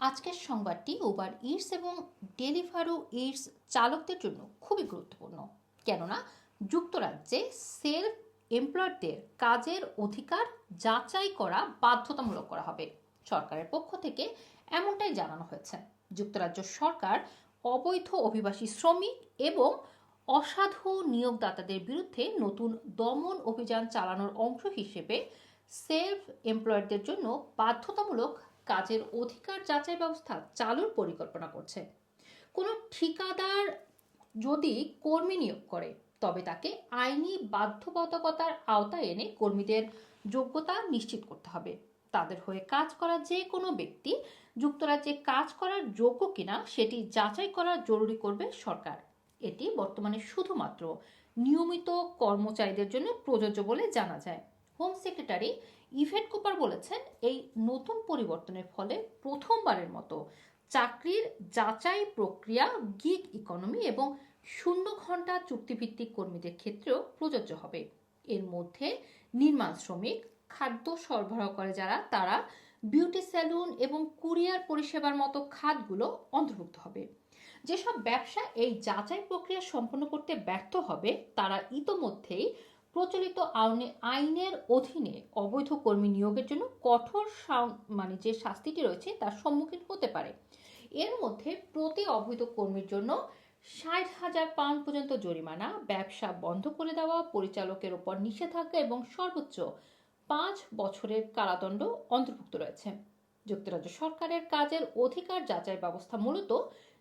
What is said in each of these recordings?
আজকের সংবাদটি Uber Eats এবং ডেলিভারু ইটস চালকদের জন্য খুবই গুরুত্বপূর্ণ। কেননা, যুক্তরাজ্যে সেলফ এমপ্লয়েডদের কাজের অধিকার যাচাই করা বাধ্যতামূলক করা হবে। সরকারের পক্ষ থেকে এমনটাই জানানো হয়েছে। যুক্তরাজ্য সরকার অবৈধ অভিবাসী শ্রমিক এবং অসাধু নিয়োগদাতাদের বিরুদ্ধে নতুন দমন অভিযান চালানোর অংশ হিসেবে সেলফ এমপ্লয়েডদের জন্য বাধ্যতামূলক কাজের অধিকার যাচাই ব্যবস্থা চালুর পরিকল্পনা করছে। কোনো ঠিকাদার যদি কর্মী নিয়োগ করে, তবে তাকে আইনি বাধ্যবাধকতার আওতায় এনে কর্মীদের যোগ্যতা নিশ্চিত করতে হবে। তাদের হয়ে কাজ করা যে কোনো ব্যক্তি যুক্তরাজ্যে কাজ করার যোগ্য কিনা সেটি যাচাই করা জরুরি করবে সরকার। এটি বর্তমানে শুধুমাত্র নিয়মিত কর্মচারীদের জন্য প্রযোজ্য বলে জানা যায়। হোম সেক্রেটারি ইভেট কুপার বলেছেন, এই নতুন পরিবর্তনের ফলে প্রথমবারের মতো চাকরির যাচাই প্রক্রিয়া গিগ ইকোনমি এবং শূন্য ঘণ্টা চুক্তিভিত্তিক কর্মীদের ক্ষেত্রেও প্রযোজ্য হবে। এর মধ্যে নির্মাণ শ্রমিক, খাদ্য সরবরাহ করে যারা, তারা বিউটি স্যালুন এবং কুরিয়ার পরিষেবার মতো খাতগুলো অন্তর্ভুক্ত হবে। যেসব ব্যবসা এই যাচাই প্রক্রিয়া সম্পন্ন করতে ব্যর্থ হবে, তারা ইতোমধ্যেই প্রচলিত আইনে, আইনের অধীনে অবৈধ কর্মী নিয়োগের জন্য কঠোর মানে যে শাস্তিটি রয়েছে তার সম্মুখীন হতে পারে। এর মধ্যে প্রতি অবৈধ কর্মীর জন্য ষাট হাজার পাউন্ড পর্যন্ত জরিমানা, ব্যবসা বন্ধ করে দেওয়া, পরিচালকের ওপর নিষেধাজ্ঞা এবং সর্বোচ্চ পাঁচ বছরের কারাদণ্ড অন্তর্ভুক্ত রয়েছে। যুক্তরাজ্য সরকারের কাজের অধিকার যাচাই ব্যবস্থা মূলত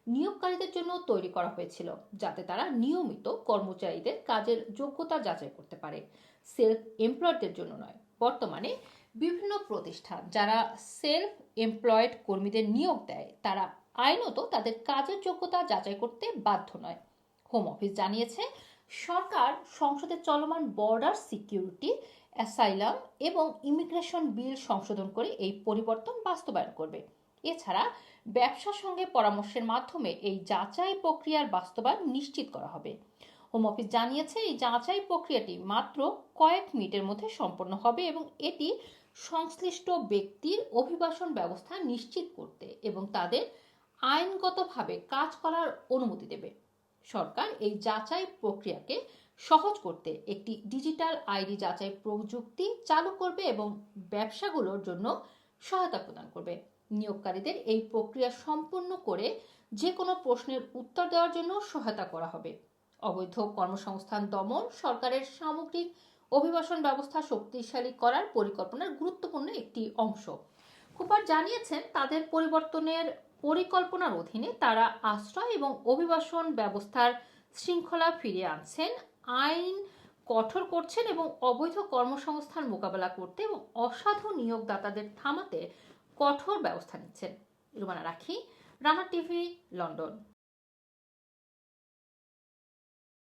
নিয়োগকারীদের জন্য তৈরি করা হয়েছিল, যাতে তারা নিয়মিত কর্মচারীদের কাজের যোগ্যতা যাচাই করতে পারে। সেলফ এমপ্লয়েডদের জন্য নয়, বর্তমানে বিভিন্ন প্রতিষ্ঠান যারা সেলফ এমপ্লয়েড কর্মীদের নিয়োগ দেয়, তারা আইনত তাদের কাজের যোগ্যতা যাচাই করতে বাধ্য নয়। হোম অফিস জানিয়েছে সরকার সংসদে চলমান বর্ডার সিকিউরিটি অ্যাসাইলাম এবং ইমিগ্রেশন বিল সংশোধন করে এই পরিবর্তন বাস্তবায়ন করবে। এছাড়া ব্যবসার সঙ্গে পরামর্শের মাধ্যমে এই যাচাই প্রক্রিয়ার বাস্তবায়ন নিশ্চিত করা হবে। হোম অফিস জানিয়েছে, এই যাচাই প্রক্রিয়াটি মাত্র কয়েক মিনিটের মধ্যে সম্পন্ন হবে এবং এটি সংশ্লিষ্ট ব্যক্তির অভিবাসন ব্যবস্থা নিশ্চিত করতে এবং তাদের আইনগতভাবে কাজ করার অনুমতি দেবে। সরকার এই যাচাই প্রক্রিয়াকে সহজ করতে একটি ডিজিটাল আইডি যাচাই প্রযুক্তি চালু করবে এবং ব্যবসাগুলোর জন্য সহায়তা প্রদান করবে। নিয়োগকারীদের এই প্রক্রিয়া সম্পূর্ণ করে যে কোনো প্রশ্নের উত্তর দেওয়ার জন্য সহায়তা করা হবে। অবৈধ কর্মসংস্থান দমন সরকারের সামগ্রিক অভিবাসন ব্যবস্থা শক্তিশালী করার পরিকল্পনার গুরুত্বপূর্ণ একটি অংশ। কুপার জানিয়েছেন, তাদের পরিবর্তনের পরিকল্পনার অধীনে তারা আশ্রয় এবং অভিবাসন ব্যবস্থার শৃঙ্খলা ফিরিয়ে আনছেন, আইন কঠোর করছেন এবং অবৈধ কর্মসংস্থান মোকাবেলা করতে এবং অসাধু নিয়োগদাতাদের থামাতে কঠোর ব্যবস্থা নিচ্ছেন। রুমানা রাখি, রানা টিভি, লন্ডন।